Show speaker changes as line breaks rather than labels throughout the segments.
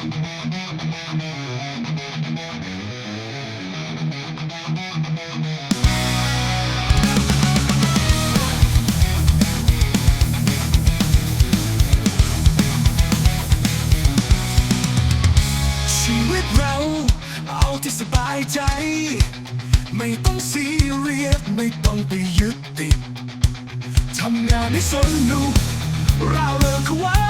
ชีวิตเราเอาที่สบายใจ ไม่ต้องซีเรียสไม่ต้องไปยึดติดทำงานให้สนุกเราเลิกเอาไว้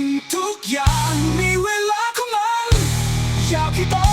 งทุกอย่างมีเวลาของมัน อยากให้ตอ